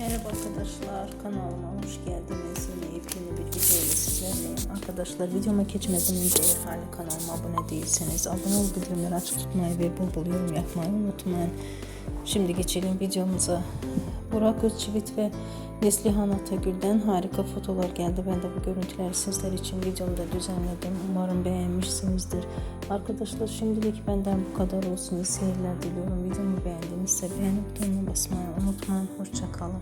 Merhaba arkadaşlar kanalıma hoş geldiniz. Yine yepyeni bir video ile sizlerleyim. Arkadaşlar videoma geçmeden önce eğer hala kanalıma abone değilseniz abone ol bildirimleri açık tutmayı ve bol bol yorum yapmayı unutmayın. Şimdi geçelim videomuza. Burak Özçivit ve Neslihan Atagül'den harika fotolar geldi. Ben de bu görüntüleri sizler için videomda düzenledim. Umarım beğenmişsinizdir. Arkadaşlar şimdilik benden bu kadar olsun. İyi seyirler diliyorum. Videomu beğendinizse beğeni butonuna basmayı unutmayın. Hoşçakalın.